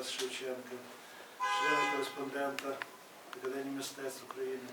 Тараса Шевченка, члена кореспондента Академії мистецтв України,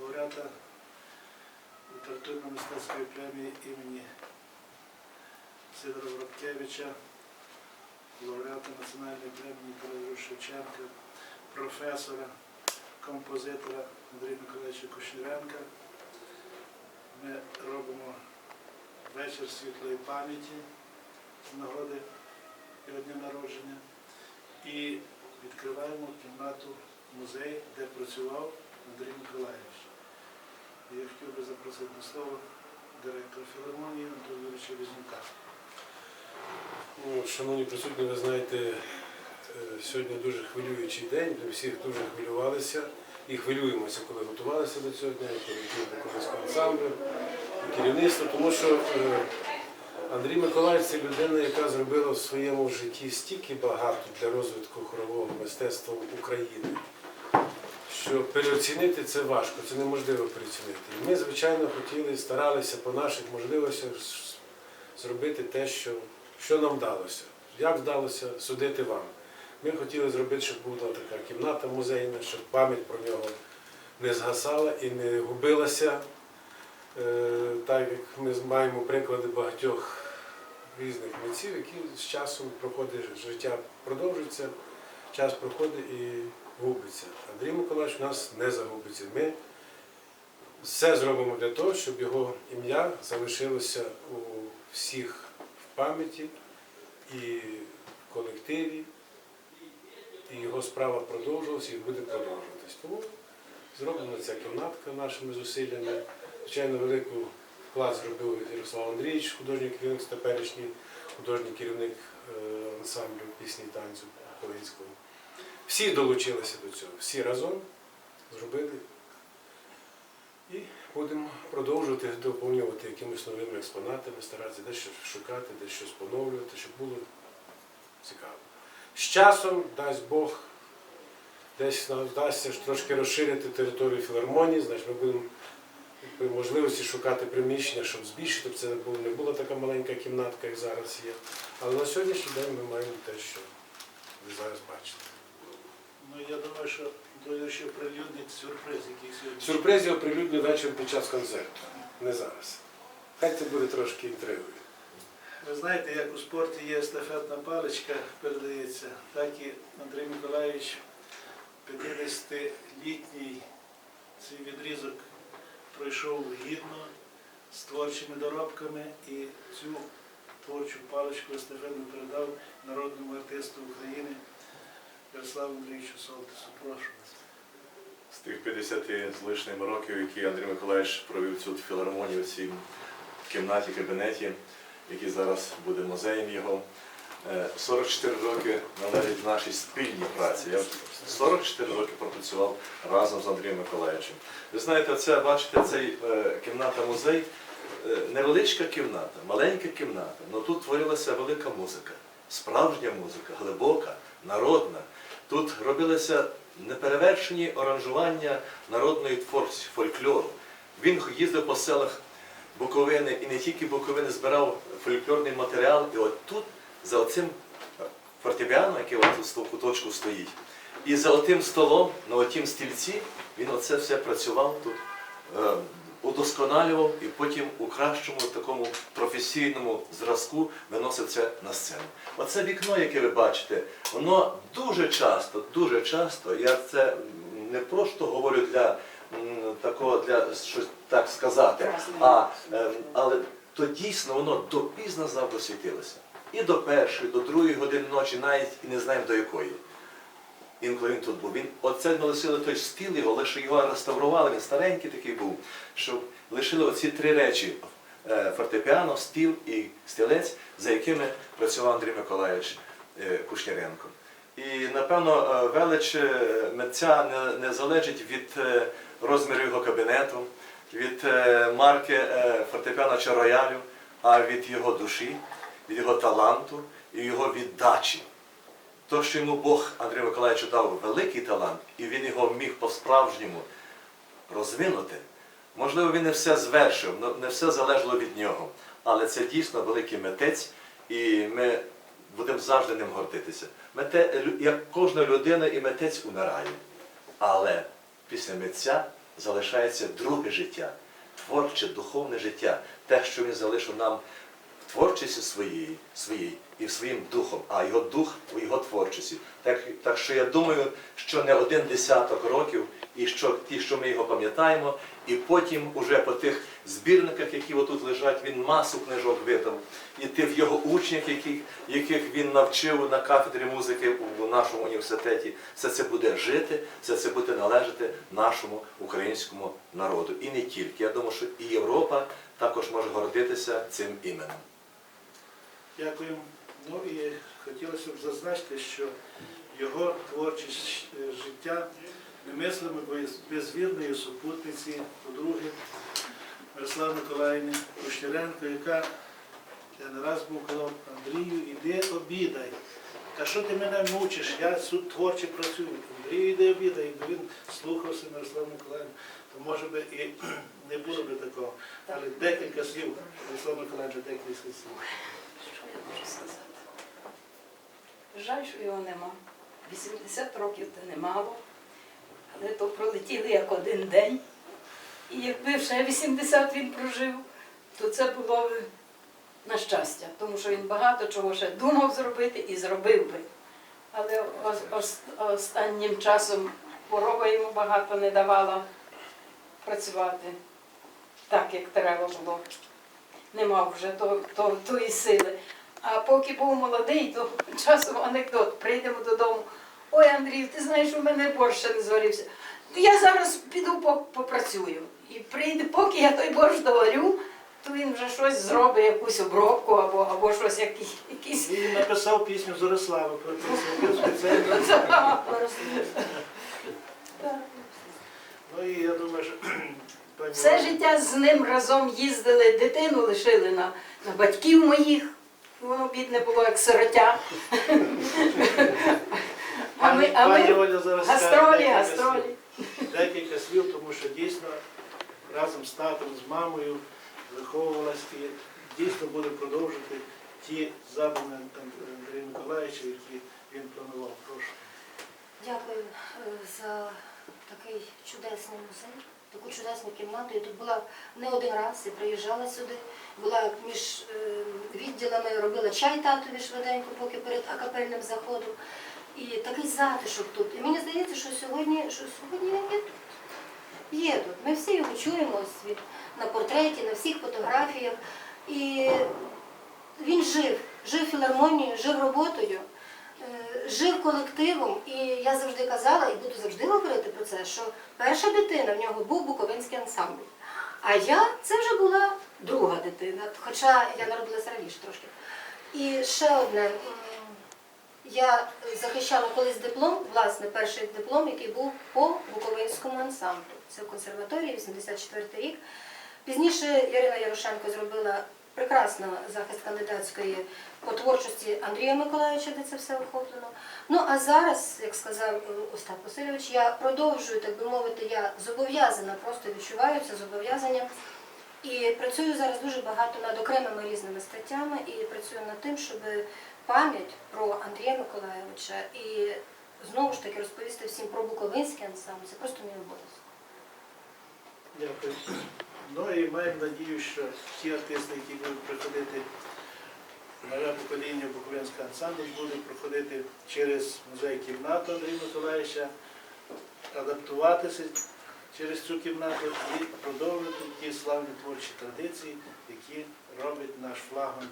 лауреата літературно-мистецької премії імені Сидора Воробкевича, лауреата Національної премії Ніколая Шевченка, професора, композитора Андрія Миколаївича Кушніренка. Ми робимо вечір світлої пам'яті з нагоди його дня народження і відкриваємо кімнату музей, де працював Андрій Миколаївич. Я хотів би запросити до слова директора філармонії Анатолія Юрійовича Візнюка. Ну, Шановні присутні, ви знаєте, е, сьогодні дуже хвилюючий день, ми всіх дуже хвилювалися і хвилюємося, коли готувалися до цього дня, колектив ансамблю, керівництво, тому що е, Андрій Миколаївич це людина, яка зробила в своєму житті стільки багато для розвитку хорового мистецтва України, що переоцінити це важко, це неможливо переоцінити. І ми, звичайно, хотіли, старалися по наших можливостях зробити те, що що нам вдалося? Як вдалося судити вам? Ми хотіли зробити, щоб була така кімната музейна, щоб пам'ять про нього не згасала і не губилася. Е, Так як ми маємо приклади багатьох різних митців, які з часом проходить життя продовжується, час проходить і губиться. Андрій Миколаївич у нас не загубиться. Ми все зробимо для того, щоб його ім'я залишилося у всіх в пам'яті і в колективі, і його справа продовжувалася і буде продовжуватись. Тому зроблена ця кімнатка нашими зусиллями. Звичайно, велику вклад зробив Ярослав Андрійович, художній керівник, теперішній художній керівник е, ансамблю пісні і танцю Буковинського. Всі долучилися до цього, всі разом зробили. І будемо продовжувати доповнювати якимись новими експонатами, старатися дещо шукати, дещо поновлювати, щоб було цікаво. З часом, дасть Бог, десь нам вдасться трошки розширити територію філармонії, значить ми будемо можливості шукати приміщення, щоб збільшити, щоб це не була така маленька кімнатка, як зараз є. Але на сьогоднішній день ми маємо те, що ви зараз бачите. Ну, я думаю, що Анатолій ще прилюднить сюрприз, який сьогодні. Сюрприз я оприлюдню вечором під час концерту, не зараз. Хай це буде трошки інтригою. Ви знаєте, як у спорті є естафетна паличка, передається, так і Андрій Миколаївич 50-літній цей відрізок пройшов гідно з творчими доробками і цю творчу паличку естафетну передав народному артисту України Ярославу Андрійовичу Солтису. Прошу вас. З тих 50 з лишнім років, які Андрій Миколаївич провів цю філармонію в цій кімнаті, кабінеті, який зараз буде музеєм його. Е, 44 роки належить нашій спільній праці. Я 44 роки пропрацював разом з Андрієм Миколаївичем. Ви знаєте, це, бачите, цей е, кімната-музей, е, невеличка кімната, маленька кімната, але тут творилася велика музика, справжня музика, глибока, народна. Тут робилися неперевершені оранжування народної творчості, фольклору. Він їздив по селах Буковини і не тільки Буковини збирав фольклорний матеріал. І от тут, за оцим фортепіано, яке в куточку стоїть, і за отим столом, на отім стільці, він оце все працював тут, е, удосконалював і потім у кращому такому професійному зразку виносив це на сцену. Оце вікно, яке ви бачите, воно дуже часто, дуже часто, я це не просто говорю для такого, для щось так сказати, а, ем, але то дійсно воно допізно завжди світилося. І до першої, до другої години ночі, навіть і не знаємо до якої. Інколи він тут був. Він, оце ми лишили той стіл його, лише його реставрували, він старенький такий був, щоб лишили оці три речі: е, фортепіано, стіл і стілець, за якими працював Андрій Миколаївич е, Кушняренко. І, напевно, е, велич митця не, не залежить від розміру його кабінету, від марки фортепіано чи роялю, а від його душі, від його таланту і його віддачі. То, що йому Бог Андрію Миколаївичу дав великий талант, і він його міг по-справжньому розвинути, можливо, він не все звершив, не все залежало від нього. Але це дійсно великий митець, і ми будемо завжди ним гордитися. Мете, як кожна людина і митець умирає. Але після митця залишається друге життя, творче, духовне життя, те, що він залишив нам творчості своєї, своїй і своїм духом, а його дух у його творчості. Так, так що я думаю, що не один десяток років, і що ті, що ми його пам'ятаємо, і потім уже по тих збірниках, які отут лежать, він масу книжок видав, і тих його учнях, яких, яких він навчив на кафедрі музики у нашому університеті, все це буде жити, все це буде належати нашому українському народу. І не тільки. Я думаю, що і Європа також може гордитися цим іменем. Дякую. Ну і хотілося б зазначити, що його творче щ- е, життя немислимо без, вірної супутниці, подруги Мирослави Миколаївни Кущеренко, яка я не раз був казав, Андрію, іди обідай. Та що ти мене мучиш? Я творче працюю. Андрію, іди обідай. Якби він слухався Мирославу Миколаївну, то може би і не було б такого. Але декілька слів, Мирослава Миколаївна, декілька слів. Що я можу сказати? Жаль, що його нема. 80 років це немало, але то пролетіли як один день. І якби ще 80 він прожив, то це було б на щастя, тому що він багато чого ще думав зробити і зробив би. Але ос- ос- останнім часом хвороба йому багато не давала працювати так, як треба було. Не мав вже то, то, тої сили. Поки був молодий, то часом анекдот. Прийдемо додому. Ой, Андрій, ти знаєш, у мене борщ ще не зварився. Я зараз піду попрацюю. І прийде, поки я той борщ доварю, то він вже щось зробить, якусь обробку або, або щось якісь... Він написав пісню Зорислава про це спеціально. Ну і я думаю, що Все життя з ним разом їздили, дитину лишили на, на батьків моїх. Воно бідне було як сиротя. А ми, а пані ми Оля зараз гастролі, декілька гастролі. слів. Декілька слів, тому що дійсно разом з татом, з мамою виховувалась і дійсно буде продовжити ті задуми Андрія Миколаївича, які він планував. Прошу. Дякую е, за такий чудесний музей, таку чудесну кімнату. Я тут була не один раз і приїжджала сюди. Була між е, відділами, робила чай татові швиденько, поки перед акапельним заходом. І такий затишок тут. І мені здається, що сьогодні, що сьогодні він є тут. Є тут. Ми всі його чуємо від, на портреті, на всіх фотографіях. І він жив, жив філармонією, жив роботою, жив колективом. І я завжди казала, і буду завжди говорити про це, що перша дитина в нього був Буковинський ансамбль. А я це вже була друга дитина, хоча я народилася раніше трошки. І ще одне. Я захищала колись диплом, власне, перший диплом, який був по Буковинському ансамблю. Це в консерваторії, 84 рік. Пізніше Ірина Ярошенко зробила прекрасно захист кандидатської по творчості Андрія Миколаївича, де це все охоплено. Ну а зараз, як сказав е, Остап Васильович, я продовжую, так би мовити, я зобов'язана, просто відчуваю це зобов'язання. І працюю зараз дуже багато над окремими різними статтями і працюю над тим, щоб пам'ять про Андрія Миколаєвича і знову ж таки розповісти всім про Буковинський ансамбль. Це просто мій обов'язок. Дякую. Ну і маємо надію, що ті артисти, які будуть приходити нове покоління Буковинського ансамблю, будуть проходити через музей кімнату Андрія Миколаївича, адаптуватися через цю кімнату і продовжити ті славні творчі традиції, які робить наш флагман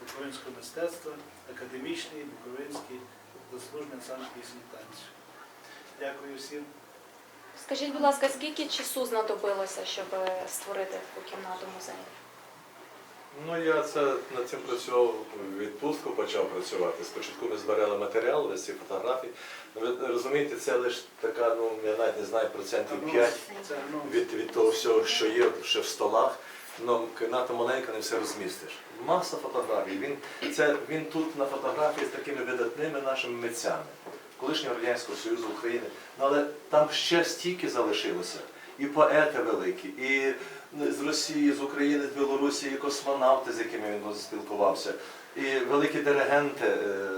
буковинського мистецтва, академічний Буковинський заслужений ансамбль пісні і танців. Дякую всім. Скажіть, будь ласка, скільки часу знадобилося, щоб створити таку кімнату музею? Ну, я це над цим працював відпустку, почав працювати. Спочатку ми збирали матеріал, ось ці фотографії. Ну, Ви розумієте, це лише така, ну я навіть не знаю, процентів 5 ну, від, від того всього, що є ще в столах. Ну, кімната маленька, не все розмістиш. Маса фотографій. Він, це, він тут на фотографії з такими видатними нашими митцями, колишнього Радянського Союзу України. Ну, але там ще стільки залишилося. і поети великі, і з Росії, з України, з Білорусі, і космонавти, з якими він спілкувався, і великі диригенти, е,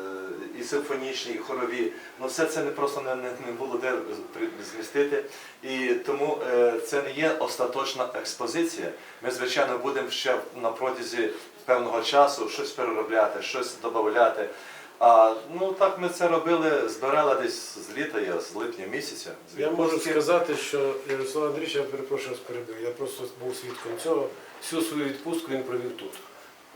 і симфонічні, і хорові. Ну все це не просто не, не, не було де змістити. І тому е, це не є остаточна експозиція. Ми, звичайно, будемо ще на протязі певного часу щось переробляти, щось додати. А ну так ми це робили, збирали десь з літа, я з липня місяця. з Я можу відпустки. сказати, що Ярослав Андрійович, я перепрошую вас перебив. Я просто був свідком цього. Всю свою відпустку він провів тут.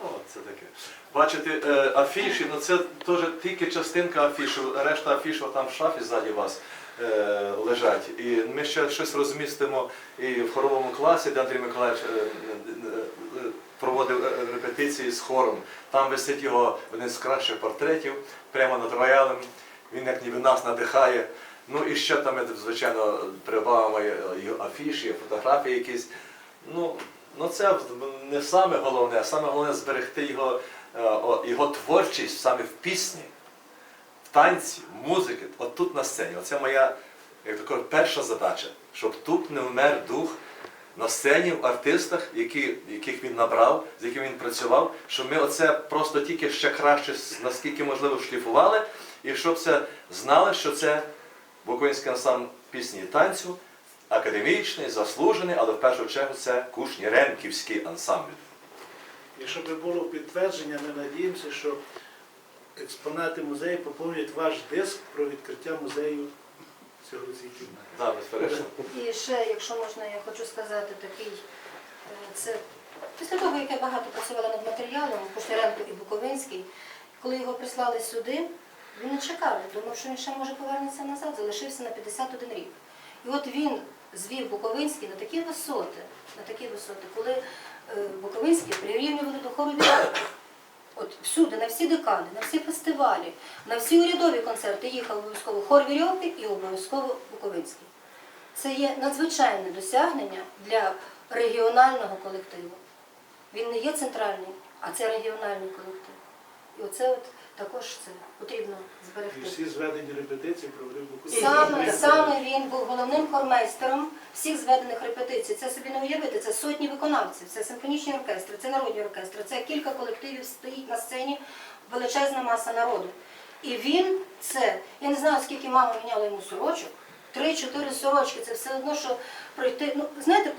О, це таке. Бачите, е, афіші, ну це теж тільки частинка афішу, решта афіш там в шафі ззаді вас е, лежать. І ми ще щось розмістимо і в хоровому класі, де Андрій Миколаївич е, е, проводив е, репетиції з хором. Там висить його один з кращих портретів, прямо над роялем. Він як ніби нас надихає. Ну і ще там, звичайно, прибавимо його афіші, фотографії якісь. Ну, ну це не саме головне, а саме головне зберегти його, е, його творчість саме в пісні, в танці, в музиці, от тут на сцені. Оце моя як кажуть, перша задача, щоб тут не вмер дух на сцені, в артистах, які, яких він набрав, з якими він працював, щоб ми оце просто тільки ще краще, наскільки можливо, шліфували, і щоб це знали, що це Буковинський ансамбль пісні і танцю, академічний, заслужений, але в першу чергу це Кушніренківський ансамбль. І щоб було підтвердження, ми надіємося, що експонати музею поповнюють ваш диск про відкриття музею цього. Так, безперечно. І ще, якщо можна, я хочу сказати такий, е, це після того, як я багато працювала над матеріалом, Кушняренко і Буковинський, коли його прислали сюди, він не чекав, думав, що він ще може повернеться назад, залишився на 51 рік. І от він звів Буковинський на такі висоти, на такі висоти, коли е, Буковинський прирівнювали до хору. От всюди, на всі декани, на всі фестивалі, на всі урядові концерти їхав обов'язково хор Вірьовки і обов'язково Буковинський. Це є надзвичайне досягнення для регіонального колективу. Він не є центральний, а це регіональний колектив. І оце от також це потрібно І зберегти. всі зведені репетиції провели в Саме, саме він був головним хормейстером всіх зведених репетицій. Це собі не уявити, це сотні виконавців, це симфонічні оркестри, це народні оркестри, це кілька колективів стоїть на сцені, величезна маса народу. І він це, я не знаю, скільки мама міняла йому сорочок, три-чотири сорочки, це все одно, що пройти. Ну, знаєте,